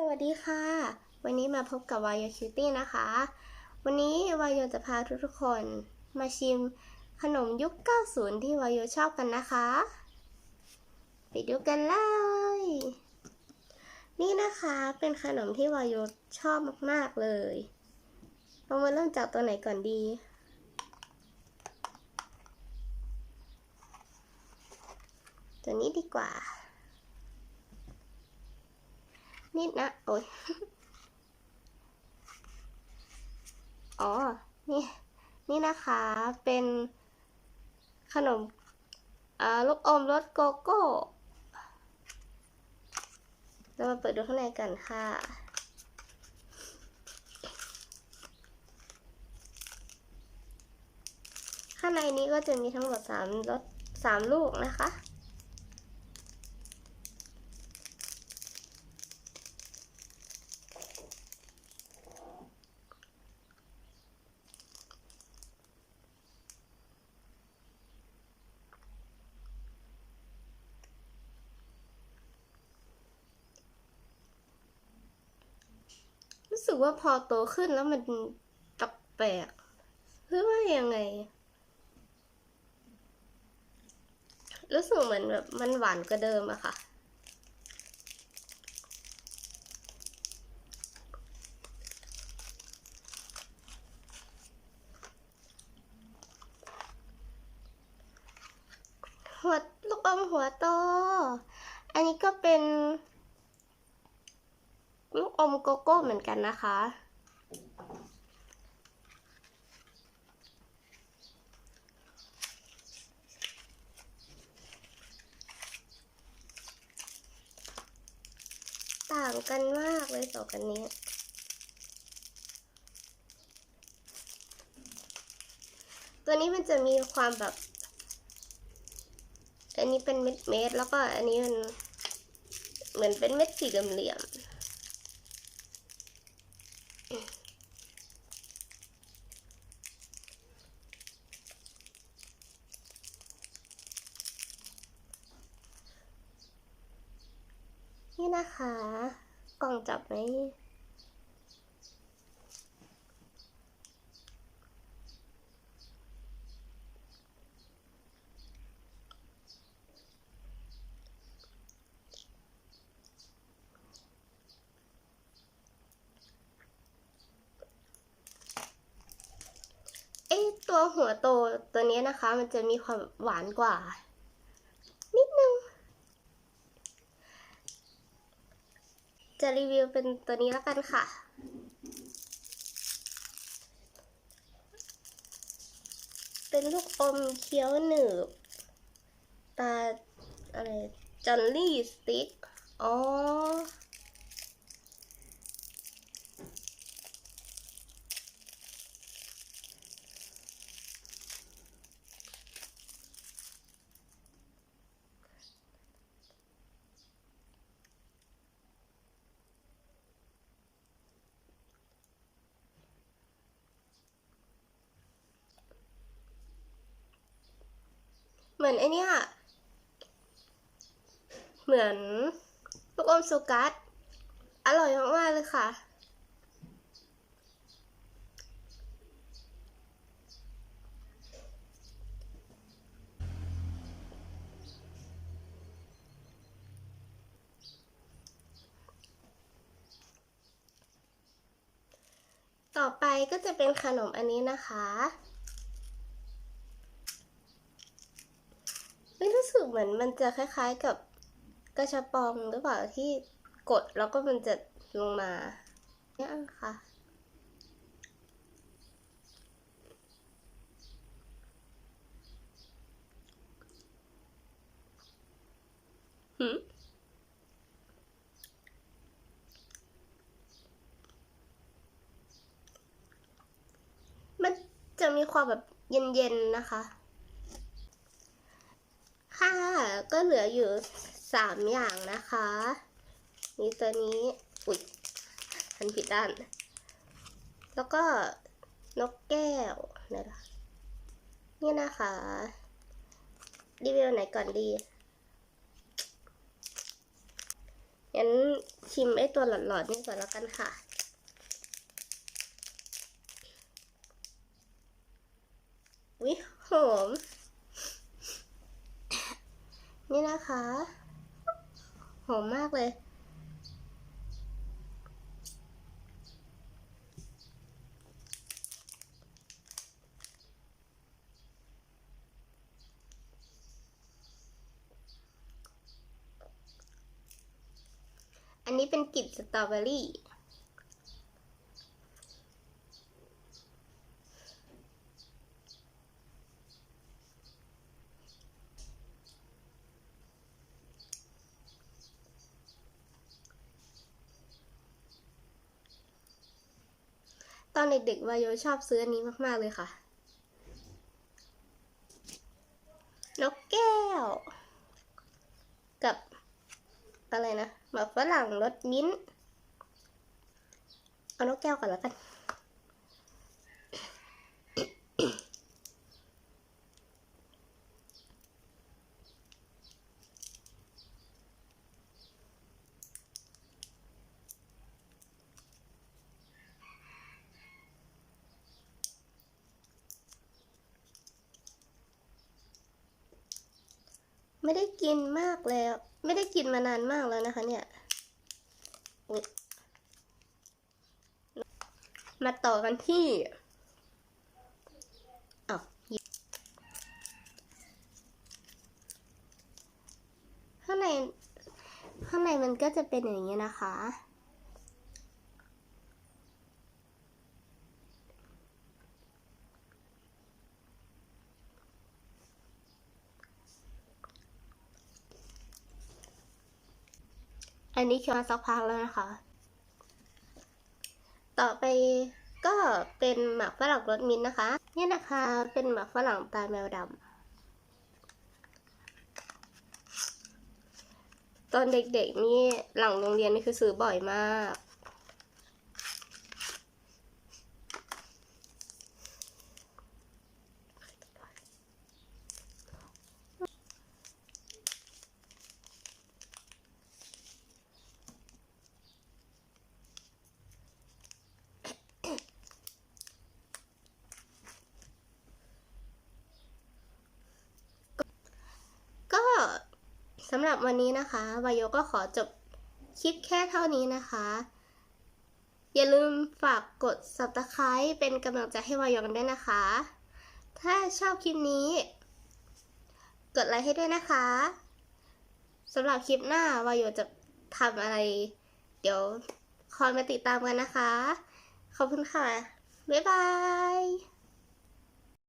สวัสดีค่ะ วันนี้มาพบกับวายคิวตี้นะคะ วันนี้วายจะพาทุกๆคนมาชิมขนมยุค 90 ที่วายชอบกันนะคะ ไปดูกันเลย นี่นะคะเป็นขนมที่วายชอบมากๆเลยเรามาเริ่มจากตัวไหนก่อนดีตัวนี้ดีกว่า นิดนะโอ้ยอ๋อ นี่ นี่นะคะ เป็นขนมอาลูกอมรสโกโก้เรามาเปิดดูข้างในกันค่ะ ข้างในนี้ก็จะมีทั้งหมดสามรสสามลูกนะคะ กว่าพอโตขึ้นแล้วมันแปลกหรือว่ายังไง รู้สึกเหมือนแบบมันหวานกว่าเดิมอะค่ะหัวลูกอมหัวโต อันนี้ก็เป็น ลูกอมโกโก้เหมือนกันนะคะ ต่างกันมากเลยสองกันนี้ตัวนี้มันจะมีความแบบ อันนี้เป็นเม็ดเม็ดๆแล้วก็อันนี้มันเหมือนเป็นเม็ดสี่เหลี่ยมๆ นี่นะคะ กล่องจับไหมเอ้ตัวหัวโตตัวนี้นะคะ มันจะมีความหวานกว่า นิดนึง จะรีวิวเป็นตัวนี้แล้วกันค่ะ เป็นลูกอมเคี้ยวหนึบ ตาอะไรจอนลี่สติ๊ก อ๋อ เหมือนไอเนี้ยเหมือนลูกอมสุกัสอร่อยมากๆเลยค่ะ ต่อไปก็จะเป็นขนมอันนี้นะคะ ไม่รู้สึกเหมือนมันจะคล้ายๆกับกระชับปองหรือเปล่าที่กดแล้วก็มันจะลงมาเนี่ยค่ะ หืมมันจะมีความแบบเย็นๆนะคะ ค่ะ ก็เหลืออยู่สามอย่างนะคะ มีตัวนี้ อุ๊ยทันผิดด้าน แล้วก็นกแก้วนะคะนี่นะคะรีวิวไหนก่อนดีงั้นชิมไอตัวหลอดๆนี่ก่อนแล้วกันค่ะ วิหอม นี่นะคะ หอมมากเลย อันนี้เป็นกลิ่นสตรอเบอรี่ อนเด็กๆวายโยชอบซื้ออันนี้มาก ๆ เลยค่ะ นกแก้ว กับ อะไรนะหมากฝรั่งรสมิ้นท์เอานกแก้วก่อนแล้วกัน ไม่ได้กินมากแล้ว ไม่ได้กินมานานมากแล้วนะคะ เนี่ยมาต่อกันที่อ้าวข้างในข้างในมันก็จะเป็นอย่างนี้นะคะ อันนี้เคี้ยวมาสักพักแล้วนะคะ ต่อไปก็เป็นหมากฝรั่งรสมิ้นนะคะ นี่นะคะเป็นหมากฝรั่งตาแมวดำตอนเด็กๆนี่หลังโรงเรียนนี่คือซื้อบ่อยมาก สำหรับวันนี้นะคะวายโยก็ขอจบคลิปแค่เท่านี้นะคะ อย่าลืมฝากกด subscribe เป็นกำลังใจให้วายโยกันด้วยนะคะ ถ้าชอบคลิปนี้ กดไลค์ให้ด้วยนะคะสำหรับคลิปหน้าวายโยจะทำอะไร เดี๋ยวคอยมาติดตามกันนะคะ ขอบคุณค่ะ บ๊ายบาย